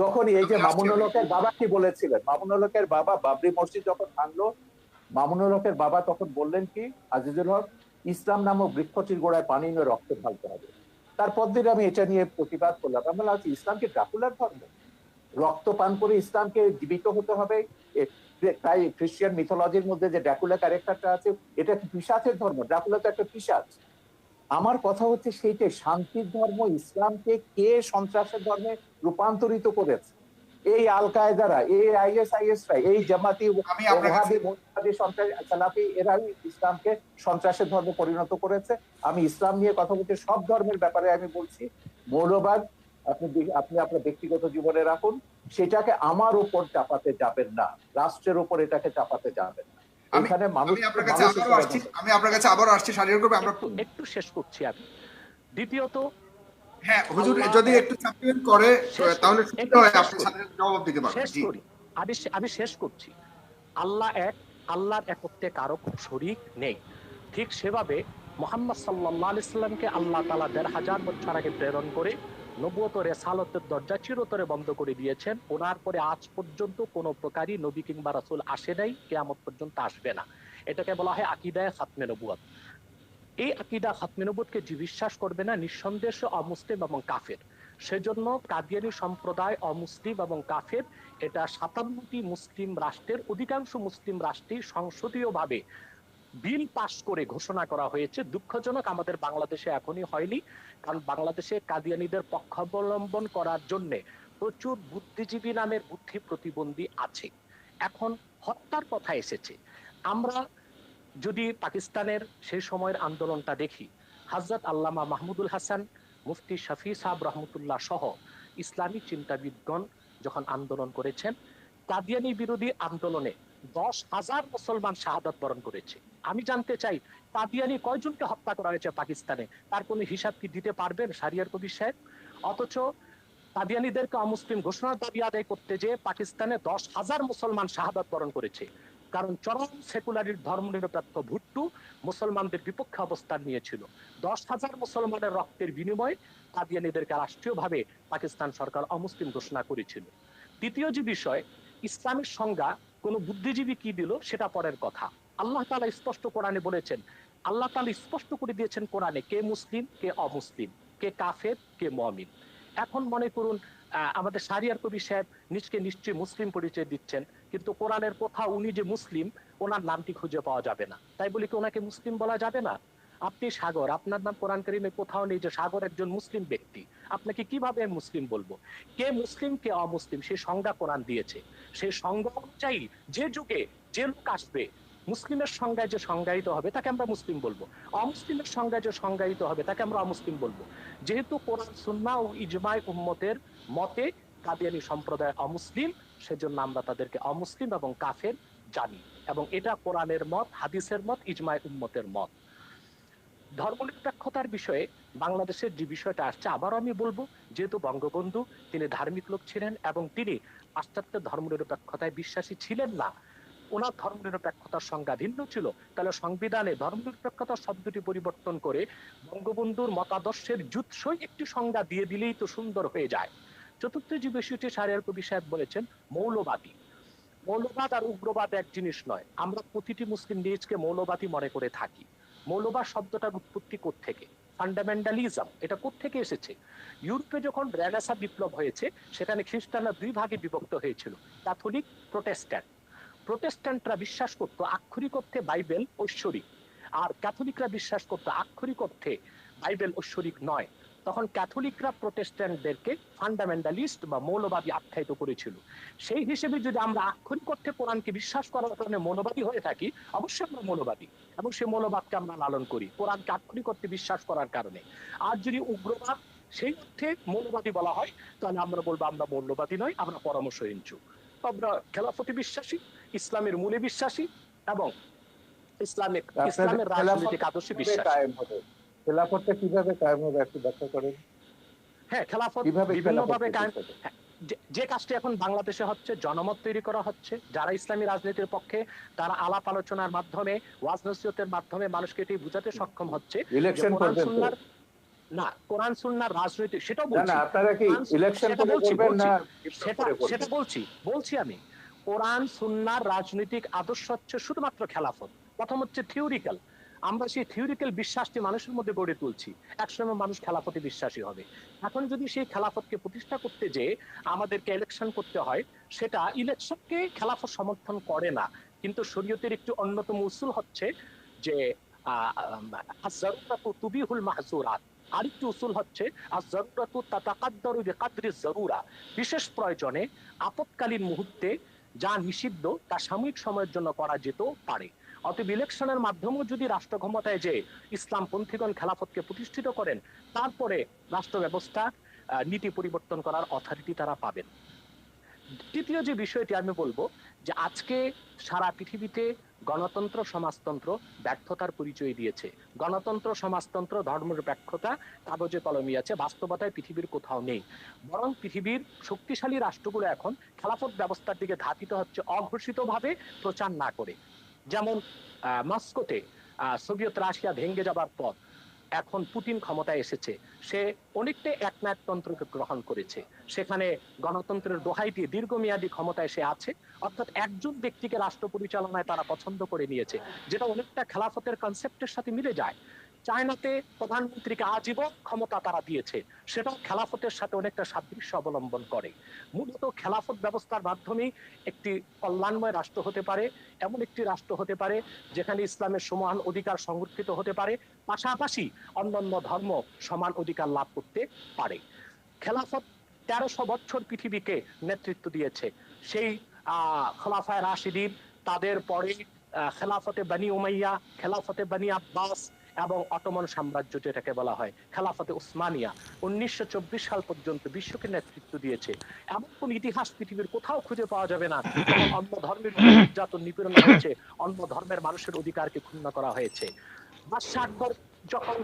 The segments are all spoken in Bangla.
যখনই এই যে মামুনুল হকের বাবা কি বলেছিলেন? মামুনুল হকের বাবা বাবরি মসজিদ যখন ভাঙলো মামুনুল হকের বাবা তখন বললেন কি আজিজুল হক ইসলাম নামক বৃক্ষটির গোড়ায় পানি নিয়ে রক্ত ঢালতে হবে। তারপর দিন আমি এটা নিয়ে প্রতিবাদ করলাম। আমি বললাম আচ্ছা, ইসলামকে ড্রাকুলার ধর্ম? রক্ত পান করে ইসলামকে জীবিত হতে হবে? তাই খ্রিস্টান মিথোলজির মধ্যে যে ড্রাকুলা ক্যারেক্টারটা আছে এটা পিসাচের ধর্ম? ড্রাকুলা তো একটা পিসাচ আমার কথা হচ্ছে সেইটাই শান্তির ধর্ম ইসলামকে কে সন্ত্রাসের ধর্মে রূপান্তরিত করেছে? এই আল কায়দারা এই আইএস আইএস রা এই জামাতি সালাফি এরাই ইসলামকে সন্ত্রাসের ধর্মে পরিণত করেছে। আমি ইসলাম নিয়ে কথা বলছি সব ধর্মের ব্যাপারে আমি বলছি। মৌলবাদ আপনি আপনি আপনার ব্যক্তিগত জীবনে রাখুন। সেটাকে আমার উপর চাপাতে যাবেন না। রাষ্ট্রের উপর এটাকে চাপাতে যাবেন না। এখানে মানুষ আমি আপনার কাছে হিসেবে আসছি শারীরিক আমরা একটু শেষ করছি আমি। দ্বিতীয়ত হ্যাঁ হুজুর আল্লাহ- যদি একটু সাপ্লিমেন্ট করে তাহলে সুবিধা হয় আপনি করি। সাথে সাথে জবাব দিতে পারবেন। জি। আমি আমি শেষ করছি। আল্লাহ এক আল্লাহর কারও শরিক নেই। ঠিক সেভাবে মোহাম্মদ সাল্লাহ আল্লাহ তালা দেড় হাজার বছর আগে প্রেরণ করে নবুয়ত রেসালতের দরজা চিরতরে বন্ধ করে দিয়েছেন। ওনার পরে আজ পর্যন্ত কোনো প্রকারই নবী কিংবা রাসূল আসে নাই, কেয়ামত পর্যন্ত আসবে না। এটাকে বলা হয় আকিদায় খাতমে নবুয়াত। এই আকিদা খাতমে নবুয়তকে যে বিশ্বাস করবে না, নিঃসন্দেহে অমুসলিম এবং কাফের। সেজন্য কাদিয়ানি সম্প্রদায় অমুসলিম এবং কাফের, এটা সাতান্নটি মুসলিম রাষ্ট্রের, অধিকাংশ মুসলিম রাষ্ট্রেই সংসদীয়ভাবে বিল পাশ করে ঘোষণা করা হয়েছে। দুঃখজনক, আমাদের বাংলাদেশে এখনই হয়নি, কারণ বাংলাদেশে কাদিয়ানিদের পক্ষাবলম্বন করার জন্য প্রচুর বুদ্ধিজীবী নামের বুদ্ধি প্রতিবন্ধী আছে। এখন হত্যার কথা এসেছে। আমরা যদি পাকিস্তানের সেই সময়ের আন্দোলনটা দেখি হাজরত আল্লামা মাহমুদুল হাসান, মুফতি শফি সাহেব রহমতুল্লাহ সহ ইসলামী চিন্তাবিদগণ যখন আন্দোলন করেছেন, কাদিয়ানি বিরোধী আন্দোলনে দশ হাজার মুসলমান শাহাদত বরণ করেছে। আমি জানতে চাই কাদিয়ানি কয়জনকে হত্যা করা হয়েছে পাকিস্তানে? তার কোনো হিসাব কি দিতে পারবেন সারিয়ার কবির সাহেব? অথচ কাদিয়ানিদেরকে অমুসলিম ঘোষণার দাবি আদায় করতে যে পাকিস্তানে দশ হাজার মুসলমান শাহাদাত বরণ করেছে। কারণ চরম সেকুলারির ধর্মনিরপেক্ষ ভুট্টু মুসলমানদের বিপক্ষে অবস্থান নিয়েছিল। দশ হাজার মুসলমানের রক্তের বিনিময়ে কাদিয়ানিদেরকে রাষ্ট্রীয়ভাবে পাকিস্তান সরকার অমুসলিম ঘোষণা করেছিল। দ্বিতীয় যে বিষয়, ইসলামের সংজ্ঞা কোন বুদ্ধিজীবী কি দিল সেটা পরের কথা। আল্লাহ তাআলা স্পষ্ট কোরআনে বলেছেন, আল্লাহ তাআলা স্পষ্ট করে দিয়েছেন কোরআনে কে মুসলিম, কে অমুসলিম, কে কাফের, কে মমিন। এখন মনে করুন আমাদের সারিয়ার কবি সাহেব নিজকে নিশ্চয়ই মুসলিম পরিচয় দিচ্ছেন, কিন্তু কোরআনের কোথাও উনি যে মুসলিম, ওনার নামটি খুঁজে পাওয়া যাবে না। তাই বলি কি ওনাকে মুসলিম বলা যাবে না? আপনি সাগর, আপনার নাম কোরআন করিমে কোথাও নেই যে সাগর একজন মুসলিম ব্যক্তি। আপনাকে কীভাবে মুসলিম বলব? কে মুসলিম, কে অমুসলিম সেই সংজ্ঞা কোরআন দিয়েছে। সেই সংজ্ঞা অনুযায়ী যে যুগে যে লোক আসবে মুসলিমের সংজ্ঞায় যে সংজ্ঞায়িত হবে, তাকে আমরা মুসলিম বলব। অমুসলিমের সংজ্ঞায় যে সংজ্ঞায়িত হবে, তাকে আমরা অমুসলিম বলব। যেহেতু কোরআন সুন্না ও ইজমায় উম্মতের মতে কাদিয়ানি সম্প্রদায় অমুসলিম, সেজন্য আমরা তাদেরকে অমুসলিম এবং কাফের জানি। এবং এটা কোরআনের মত, হাদিসের মত ইজমায় উম্মতের মত। ধর্মনিরপেক্ষতার বিষয়ে বাংলাদেশের যে বিষয়টা আসছে, আবারও আমি বলব, যেহেতু বঙ্গবন্ধু, তিনি ধার্মিক লোক ছিলেন এবং তিনি পাশ্চাত্যের ধর্মনিরপেক্ষতায় বিশ্বাসী ছিলেন না ওনার ধর্মনিরপেক্ষতার সংজ্ঞা ভিন্ন ছিল। তাহলে সংবিধানে ধর্মনিরপেক্ষতা শব্দটি পরিবর্তন করে বঙ্গবন্ধুর মতাদর্শের জুৎসই একটি সংজ্ঞা দিয়ে দিলেই তো সুন্দর হয়ে যায়। চতুর্থ যে বিষয়টি সারিয়ার কবি সাহেব বলেছেন, মৌলবাদী। মৌলবাদ আর উগ্রবাদ এক জিনিস নয়। আমরা প্রতিটি মুসলিম নিজকে মৌলবাদী মনে করে থাকি। মৌলবাদ শব্দটার উৎপত্তি থেকে ফান্ডামেন্টালিজম এটা থেকে এসেছে? ইউরোপে যখন রেনেসা বিপ্লব হয়েছে, সেখানে খ্রিস্টানরা দুই ভাগে বিভক্ত হয়েছিল। Catholic, Protestant. প্রোটেস্ট্যান্টরা বিশ্বাস করতো আক্ষরিক অর্থে বাইবেল ঐশ্বরিক। আর ক্যাথলিকরা বিশ্বাস করতো আক্ষরিক অর্থে বাইবেল ঐশ্বরিক নয়। তখন ক্যাথলিকরা প্রোটেস্ট্যান্টদেরকে ফান্ডামেন্টালিস্ট বা মৌলবাদী আখ্যায়িত করেছিল। সেই হিসেবে যদি আমরা আক্ষরিক অর্থে কোরআনকে বিশ্বাস করার কারণে মৌলবাদী হয়ে থাকি, অবশ্যই আমরা মৌলবাদী। এবং সেই মৌলবাদকে আমরা লালন করি, কোরআনকে আক্ষরিক অর্থে বিশ্বাস করার কারণে। আর যদি উগ্রবাদ, সেই অর্থে মৌলবাদী বলা হয়, তাহলে আমরা বলব আমরা মৌলবাদী নয় আমরা পরামর্শ যুগ আমরা খেলাফতি বিশ্বাসী ইসলামের মূলে বিশ্বাসী এবং ইসলামিক ইসলামের রাজনৈতিক আদর্শে বিশ্বাসী। খেলাফতটা কীভাবে কায়েম হবে একটু ব্যাখ্যা করেন। হ্যাঁ খেলাফত কীভাবে বিভিন্ন ভাবে কায়েম যে- যে কাজটি এখন বাংলাদেশে হচ্ছে জনমত তৈরি করা হচ্ছে যারা ইসলামী রাজনীতির পক্ষে তারা আলাপ আলোচনার মাধ্যমে ওয়াজ নসিহতের মাধ্যমে মানুষকে এটি বুঝাতে সক্ষম হচ্ছে না কোরআন সুন্নাহর রাজনৈতিক সেটাও বলছি। সেটা বলছি বলছি আমি। কোরআন সুন্নার রাজনৈতিক আদর্শ হচ্ছে শুধুমাত্র খেলাফত। প্রথম হচ্ছে থিওরিক্যাল আমরা সেই থিওরিক্যাল বিশ্বাসটি মানুষের মধ্যে গড়ে তুলছি। একসময় মানুষ খেলাফতে বিশ্বাসী হবে। এখন যদি সেই খেলাফতকে প্রতিষ্ঠা করতে যে আমাদেরকে ইলেকশন করতে হয়, সেটা ইলেকশনকে খেলাফত সমর্থন করে না। কিন্তু শরীয়তের একটি অন্যতম উসুল হচ্ছে যে তুবিহুল মাহজুরাত। আরেকটি উসুল হচ্ছে বিশেষ প্রয়োজনে আপৎকালীন মুহূর্তে যা নিষিদ্ধ তা সাময়িক সময়ের জন্য করা যেতেও পারে। অতএব ইলেকশনের মাধ্যমেও যদি রাষ্ট্র ক্ষমতায় যে ইসলামপন্থীগণ খেলাফতকে প্রতিষ্ঠিত করেন, তারপরে রাষ্ট্র ব্যবস্থা নীতি পরিবর্তন করার অথরিটি তারা পাবেন। তৃতীয় যে বিষয়টি আমি বলব, যে আজকে সারা পৃথিবীতে গণতন্ত্র, সমাজতন্ত্র ব্যর্থতার পরিচয় দিয়েছে। গণতন্ত্র, সমাজতন্ত্র ধর্মের ব্যর্থতা কাগজে কলমই আছে, বাস্তবতায় পৃথিবীর কোথাও নেই। বরং পৃথিবীর শক্তিশালী রাষ্ট্রগুলো এখন খেলাফত ব্যবস্থার দিকে ধাপিত হচ্ছে অঘোষিতভাবে প্রচার না করে। যেমন মস্কোতে সোভিয়েত রাশিয়া ভেঙে যাবার পর এখন পুতিন ক্ষমতায় এসেছে। সে অনেকটা একনায়কতন্ত্রকে গ্রহণ করেছে। সেখানে গণতন্ত্রের দোহাই দিয়ে দীর্ঘমেয়াদী ক্ষমতায় সে আছে। অর্থাৎ একজন ব্যক্তিকে রাষ্ট্র পরিচালনায় তারা পছন্দ করে নিয়েছে, যেটা অনেকটা খেলাফতের কনসেপ্টের সাথে মিলে যায়। চায়নাতে প্রধানমন্ত্রীকে আজীবন ক্ষমতা তারা দিয়েছে। সেটাও খেলাফতের সাথে অনেকটা সাদৃশ্য অবলম্বন করে। মূলত খেলাফত ব্যবস্থার মাধ্যমে একটি কল্যাণময় রাষ্ট্র হতে পারে, এমন একটি রাষ্ট্র হতে পারে যেখানে ইসলামের সমান অধিকার সংরক্ষিত হতে পারে, পাশাপাশি অন্যান্য ধর্ম সমান অধিকার লাভ করতে পারে। খেলাফত তেরোশো বছর পৃথিবীকে নেতৃত্ব দিয়েছে। সেই আহ খলাফায় রাশিদিন, তাদের পরে খেলাফতে বানি উমাইয়া, খেলাফতে বানি আব্বাস এবং অটোমন সাম্রাজ্য যেটাকে বলা হয়, খেলাফতে উসমানিয়া। উনিশশো সাল পর্যন্ত বিশ্বকে নেতৃত্ব দিয়েছে। এমন কোন ইতিহাস পৃথিবীর কোথাও খুঁজে পাওয়া যাবে না। অন্য ধর্মের নির্যাতন নিপীড়ন হয়েছে, অন্য ধর্মের মানুষের অধিকারকে ক্ষুণ্ণ করা হয়েছে। যখন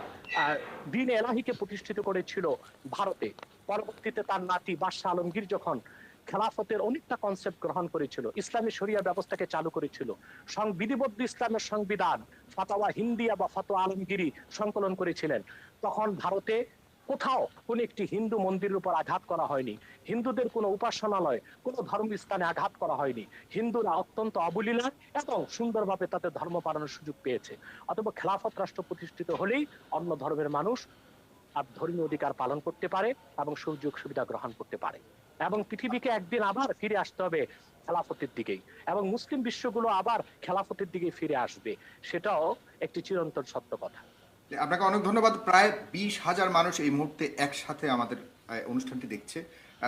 দিন এলাহিকে প্রতিষ্ঠিত করেছিল ভারতে, পরবর্তীতে তার নাতি বাদশাহ আলমগীর যখন খেলাফতের অনেকটা কনসেপ্ট গ্রহণ করেছিল। ইসলামী শরিয়া ব্যবস্থাকে চালু করেছিল। সং- বিধিবদ্ধ ইসলামের সংবিধান ফাতাওয়া হিন্দিয়া বা ফাতোয়া আলমগিরি সংকলন করেছিলেন। তখন ভারতে কোথাও কোন একটি হিন্দু মন্দিরের উপর আঘাত করা হয়নি। হিন্দুদের কোনো উপাসনালয়, কোনো ধর্মস্থানে আঘাত করা হয়নি। হিন্দুরা অত্যন্ত অবলীলা এবং সুন্দরভাবে তাদের ধর্ম পালনের সুযোগ পেয়েছে। অথবা খেলাফত রাষ্ট্র প্রতিষ্ঠিত হলেই অন্য ধর্মের মানুষ আর ধর্মীয় অধিকার পালন করতে পারে এবং সুযোগ সুবিধা গ্রহণ করতে পারে। এবং পৃথিবীকে একদিন আবার ফিরে আসতে হবে খেলাফতের দিকেই। এবং মুসলিম বিশ্বগুলো আবার খেলাফতের দিকে ফিরে আসবে। সেটাও একটি চিরন্তন সত্য কথা। আপনাকে অনেক ধন্যবাদ। প্রায় বিশ হাজার মানুষ এই মুহূর্তে একসাথে আমাদের অনুষ্ঠানটি দেখছে।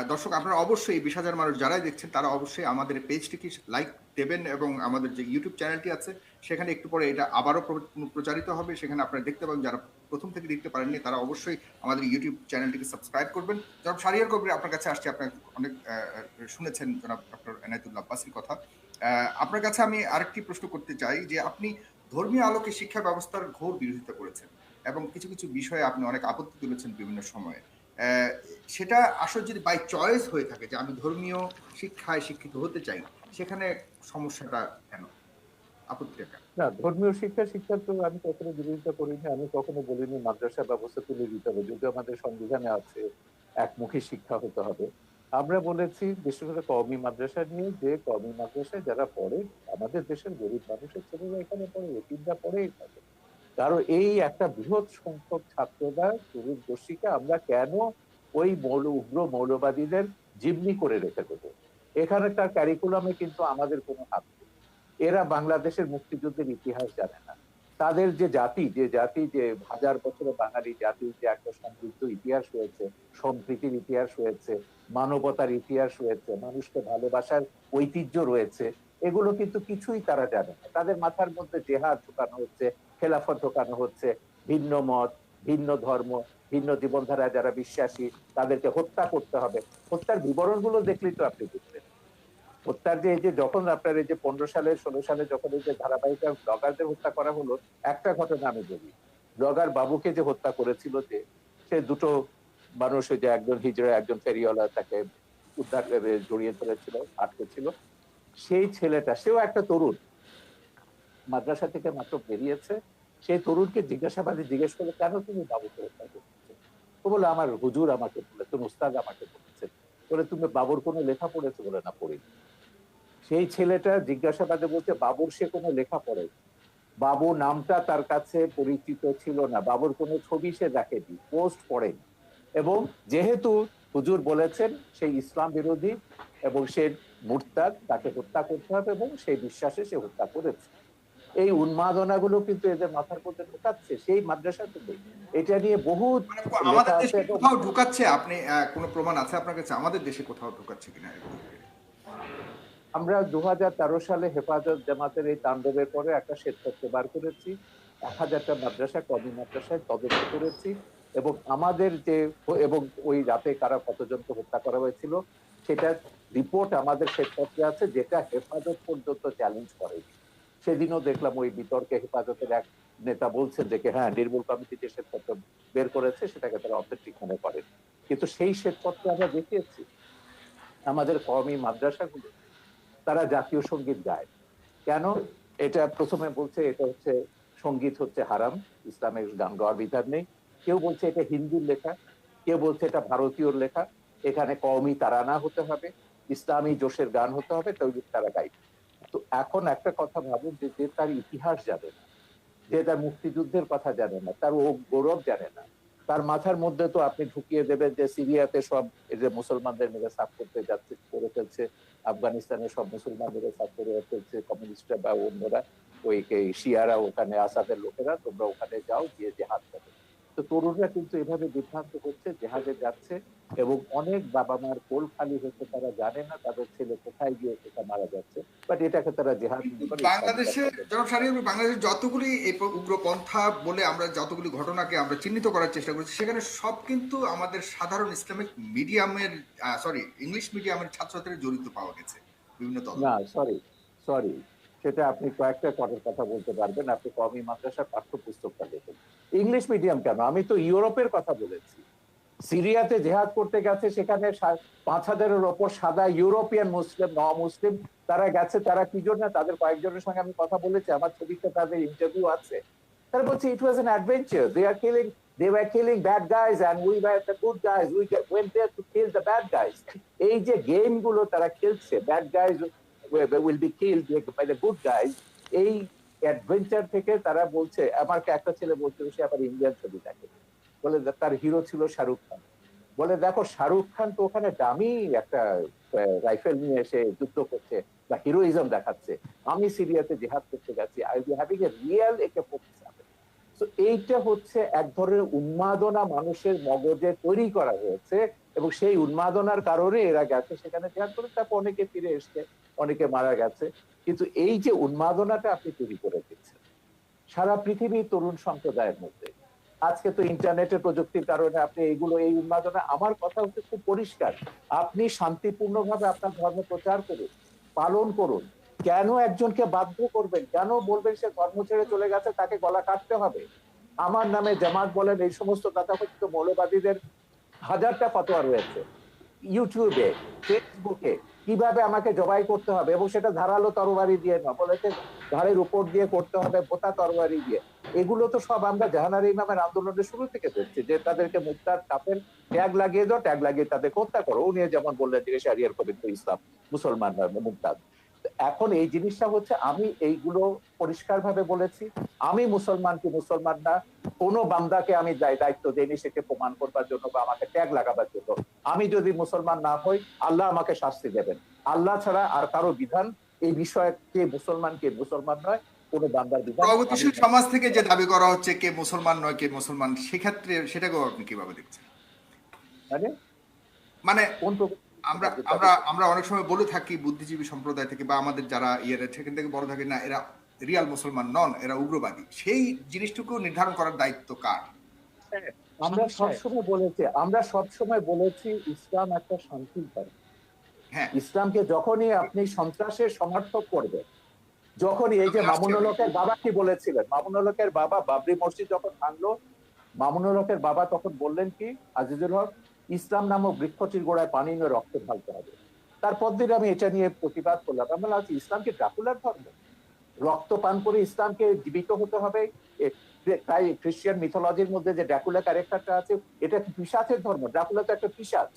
দর্শক, আপনারা অবশ্যই বিশ হাজার মানুষ যারাই দেখছেন, তারা অবশ্যই আমাদের পেজটিকে লাইক দেবেন এবং আমাদের যে ইউটিউব চ্যানেলটি আছে, সেখানে একটু পরে এটা আবারও প্র- প্রচারিত হবে। সেখানে আপনারা দেখতে পাবেন যারা প্রথম থেকে দেখতে পারেননি, তারা অবশ্যই আমাদের ইউটিউব চ্যানেলটিকে সাবস্ক্রাইব করবেন। জনাব সারিয়ার কবির আপনার কাছে আসছে, আপনার অনেক শুনেছেন জনাব ডক্টর এনায়তুল্লাহ আব্বাসির কথা। আপনার কাছে আমি আরেকটি প্রশ্ন করতে চাই যে, আপনি ধর্মীয় আলোকে শিক্ষা ব্যবস্থার ঘোর বিরোধিতা করেছেন এবং কিছু কিছু বিষয়ে আপনি অনেক আপত্তি তুলেছেন বিভিন্ন সময়ে। সেটা আসলে যদি বাই চয়েস হয়ে থাকে যে, আমি ধর্মীয় শিক্ষায় শিক্ষিত হতে চাই, সেখানে সমস্যাটা কেন? না, ধর্মীয় শিক্ষা শিক্ষা তো আমি কখনো বিরোধিতা করিনি, আমি কখনো বলিনি মাদ্রাসা ব্যবস্থা তুলে দিতে হবে যদি আমাদের সংবিধানে আছে একমুখী শিক্ষা হতে হবে। আমরা বলেছি বিশেষ কওমি মাদ্রাসা নিয়ে যে কওমি মাদ্রাসায় যারা পড়ে, আমাদের দেশের গরিব মানুষের ছেলেরা এখানে পড়ে এটিমরা পড়েই থাকে। কারণ এই একটা বৃহৎ সংখ্যক ছাত্ররা শুরুর দোষীকে আমরা কেন ওই মৌল, উগ্র মৌলবাদীদের জিম্মি করে রেখে দেবো? এখানকার ক্যারিকুলামে কিন্তু আমাদের কোনো হাত নেই। এরা বাংলাদেশের মুক্তিযুদ্ধের ইতিহাস জানে না। তাদের যে জাতি যে জাতি যে হাজার বছরের বাঙালি জাতির যে একটা সমৃদ্ধ ইতিহাস রয়েছে, সম্প্রীতির ইতিহাস রয়েছে, মানবতার ইতিহাস রয়েছে, মানুষকে ভালোবাসার ঐতিহ্য রয়েছে, এগুলো কিন্তু কিছুই তারা জানে না। তাদের মাথার মধ্যে জেহাদ ঢোকানো হচ্ছে, খেলাফত ঢোকানো হচ্ছে, ভিন্ন মত, ভিন্ন ধর্ম, ভিন্ন জীবনধারায় যারা বিশ্বাসী, তাদেরকে হত্যা করতে হবে। হত্যার বিবরণগুলো দেখলেই তো আপনি বুঝবেন। হত্যার যে এই যে যখন আপনার এই যে পনেরো সালে, ষোলো সালে যখন এই যে ধারাবাহিক ব্লগারদের হত্যা করা হলো, একটা ঘটনা আমি বলি। ব্লগার বাবুকে যে হত্যা করেছিল যে, সে দুটো মানুষ যে একজন হিজড়া, একজন ফেরিওয়ালা তাকে উদ্ধার জড়িয়ে ধরেছিল, আটকে ছিল। সেই ছেলেটা, সেও একটা তরুণ। মাদ্রাসা থেকে মাত্র বেরিয়েছে। সেই তরুণকে জিজ্ঞাসাবাদে জিজ্ঞেস করে কেন তুমি বাবুকে হত্যা করছ? বলে আমার হুজুর আমাকে বলেছেন, উস্তাদ আমাকে বলেছেন। বলে, তুমি বাবুর কোনো লেখা পড়েছো? বলে, না, পড়িনি। সেই ছেলেটা জিজ্ঞাসাবাদে বলছে বাবুর সে কোনো লেখা পড়ে বাবু নামটা তার কাছে পরিচিত ছিল না। বাবুর কোনো ছবি সে দেখেনি পোস্ট পড়েনি। এবং যেহেতু হুজুর বলেছেন সেই ইসলাম বিরোধী এবং সে মুরতাদ তাকে হত্যা করতে হবে এবং সেই বিশ্বাসে সে হত্যা করেছে। এই উন্মাদনাগুলো কিন্তু এদের মাথার মধ্যে ঢুকাচ্ছে সেই মাদ্রাসা থেকে এটা নিয়ে বহুত মানে আমাদের দেশে কোথাও ঢুকাচ্ছে? আপনি কোনো প্রমাণ আছে আপনার কাছে? আমাদের দেশে কোথাও ঢুকাচ্ছে কিনা? আমরা দু হাজার তেরো সালে হেফাজত জামাতের এই তাণ্ডবের পরে একটা শ্বেতপত্র বার করেছি। এক হাজারটা মাদ্রাসা, কমি মাদ্রাসায় তদন্ত করেছি এবং আমাদের যে এবং ওই রাতে কারা কতজনকে হত্যা করা হয়েছিল, সেটা রিপোর্ট আমাদের শ্বেতপত্রে আছে, যেটা হেফাজত পর্যন্ত চ্যালেঞ্জ করে। সেদিনও দেখলাম ওই বিতর্কে হেফাজতের এক নেতা বলছেন যে হ্যাঁ নির্মূল কমিটি যে শ্বেতপত্র বের করেছে, সেটাকে তারা অথেন্টিক মনে করেন কিন্তু সেই শ্বেতপত্র আমরা দেখিয়েছি। আমাদের কমি মাদ্রাসাগুলো তারা জাতীয় সংগীত গায়। কেন? এটা প্রথমে বলছে, এটা হচ্ছে, সংগীত হচ্ছে হারাম, ইসলামের গান গাওয়ার বিধান নেই। কেউ বলছে এটা হিন্দুর লেখা, কেউ বলছে এটা ভারতীয়র লেখা। এখানে কওমি তারানা হতে হবে, ইসলামী জোশের গান হতে হবে, তৈরি তারা গাইবে। তো এখন একটা কথা ভাবুন যে যে তার ইতিহাস জানে না, যে তার মুক্তিযুদ্ধের কথা জানে না, তার ও গৌরব জানে না, তার মাথার মধ্যে তো আপনি ঢুকিয়ে দেবেন যে সিরিয়াতে সব এই যে মুসলমানদের মেরে সাফ করতে যাচ্ছে। করে ফেলছে আফগানিস্তানের সব মুসলমানদের কাজ করে ফেলছে কমিউনিস্টরা বা অন্যরা। ওই শিয়ারা ওখানে আসাদের লোকেরা, তোমরা ওখানে যাও, গিয়ে যে হাত করো তো তরুণরা কিন্তু এভাবে বিভ্রান্ত হচ্ছে জেহাদে যাচ্ছে এবং অনেক বাবা মার কোল খালি হচ্ছে তারা জানে না তাদের ছেলে কোথায় গিয়ে কোথায় মারা যাচ্ছে। বাট এটাকে তারা জেহাদ বাংলাদেশে ইসলাম মনে করে। জনাব সারিয়াবি বাংলাদেশে যতগুলি এই উগ্রপন্থা বলে আমরা যতগুলি ঘটনাকে আমরা চিহ্নিত করার চেষ্টা করেছি সেখানে সব কিন্তু আমাদের সাধারণ ইসলামিক মিডিয়ামের সরি ইংলিশ মিডিয়ামের ছাত্রছাত্রী জড়িত পাওয়া গেছে বিভিন্ন না সরি সরি সেটা আপনি কয়েকটা কটার কথা বলতে পারবেন। আপনি কমি মাদ্রাসার পাঠ্যপুস্তকটা দেখুন। ইংলিশ মিডিয়াম কেন? আমি তো ইউরোপের কথা বলেছি। সিরিয়াতে জেহাদ করতে গেছে, সেখানে পাঁচ হাজারের ওপর সাদা ইউরোপিয়ান মুসলিম ন মুসলিম তারা গেছে, তারা কি জন্য? তাদের কয়েকজনের সঙ্গে আমি কথা বলেছি, আমার ছবিতে তাদের ইন্টারভিউ আছে। তারা বলছে it was an adventure they are killing they were killing bad guys and we were the good guys we went there to kill the bad guys এই যে গেমগুলো তারা খেলছে bad guys will be killed by the good guys এই অ্যাডভেঞ্চার থেকে তারা বলছে আমার একটা ছেলে বলছিল সে আবার ইন্ডিয়ান ছবি দেখে। বলে তার হিরো ছিল শাহরুখ খান। বলে দেখো, শাহরুখ খান তো ওখানে দামি একটা রাইফেল নিয়ে এসে যুদ্ধ করছে বা হিরোইজম দেখাচ্ছে। আমি সিরিয়াতে জেহাদ করতে গেছি I be having a real AK এইটা হচ্ছে এক ধরনের উন্মাদনা মানুষের মগজে তৈরি করা হয়েছে এবং সেই উন্মাদনার কারণে এরা গেছে সেখানে জেহাদ করে তারপর অনেকে ফিরে এসছে, অনেকে মারা গেছে। কিন্তু এই যে উন্মাদনাটা আপনি তৈরি করে দিচ্ছেন, সারা পৃথিবীর তরুণ সম্প্রদায়ের মধ্যে, আজকে তো ইন্টারনেটের প্রযুক্তির কারণে আপনি এইগুলো, এই উন্মাদনা, আমার কথা হচ্ছে খুব পরিষ্কার। আপনি শান্তিপূর্ণভাবে আপনার ধর্ম প্রচার করুন, পালন করুন কেন একজনকে বাধ্য করবেন? কেন বলবেন সে ধর্ম ছেড়ে চলে গেছে তাকে গলা কাটতে হবে? আমার নামে জামাত বলেন এই সমস্ত তথাকথিত মৌলবাদীদের হাজারটা ফতোয়া রয়েছে ইউটিউবে ফেসবুকে। কীভাবে আমাকে জবাই করতে হবে? এবং সেটা ধারালো তরবারি দিয়ে না বলেছে ঘাড়ের উপর দিয়ে করতে হবে পোতা তরবারি দিয়ে। এগুলো তো সব আমরা জাহানার ইমামের আন্দোলনের শুরু থেকে দেখছি যে তাদেরকে মুক্তার কাপের ট্যাগ লাগিয়ে দাও ট্যাগ লাগিয়ে তাদের হত্যা করো। উনি যেমন বললেন যে শারিয়ার কবির ইসলাম মুসলমান নয়, মুমতাজ। এখন এই জিনিসটা হচ্ছে আমি এইগুলো পরিষ্কার ভাবে বলেছি। আমি মুসলমান কি মুসলমান না কোনো বান্দাকে আমি দায়- দায়িত্ব দেইনি সেকে প্রমাণ করবার জন্য বা আমাকে ট্যাগ লাগাবার জন্য। আমি যদি মুসলমান না হই আল্লাহ আমাকে শাস্তি দেবেন। আল্লাহ ছাড়া আর কারও বিধান এই বিষয়ে কে মুসলমান কে মুসলমান নয় কোনো বান্দার বিধান প্রগতিশীল সমাজ থেকে যে দাবি করা হচ্ছে কে মুসলমান নয় কে মুসলমান সেক্ষেত্রে সেটাকেও আপনি কীভাবে দেখছেন? মানে? মানে কোন আমরা আমরা আমরা অনেক সময় বলে থাকি বুদ্ধিজীবী সম্প্রদায় থেকে বা আমাদের যারা ইয়ে সেখান থেকে বড় থাকে না এরা রিয়াল মুসলমান নন এরা উগ্রবাদী। সেই জিনিসটুকু নির্ধারণ করার দায়িত্ব কার? আমরা সবসময় বলেছি আমরা সবসময় বলেছি ইসলাম একটা শান্তির ধর্ম হ্যাঁ। ইসলামকে যখনই আপনি সন্ত্রাসের সমর্থক করবেন যখনই এই যে আমি আসছি মামুনুল আমি। হকের বাবা কি বলেছিলেন? মামুনুল হকের বাবা বাবরি মসজিদ যখন ভাঙলো মামুনুল হকের বাবা তখন বললেন কি আজিজুল হক ইসলাম নামক বৃক্ষটির গোড়ায় পানি নিয়ে রক্ত ঢালতে হবে। তারপর দিন আমি এটা নিয়ে প্রতিবাদ করলাম। আমি বললাম ইসলামকে ড্রাকুলার ধর্ম? রক্ত পান করে ইসলামকে জীবিত হতে হবে? তাই খ্রিস্টান মিথোলজির মধ্যে যে ড্রাকুলা ক্যারেক্টারটা আছে, এটা পিসাচের ধর্ম? ড্রাকুলা তো একটা পিসাচ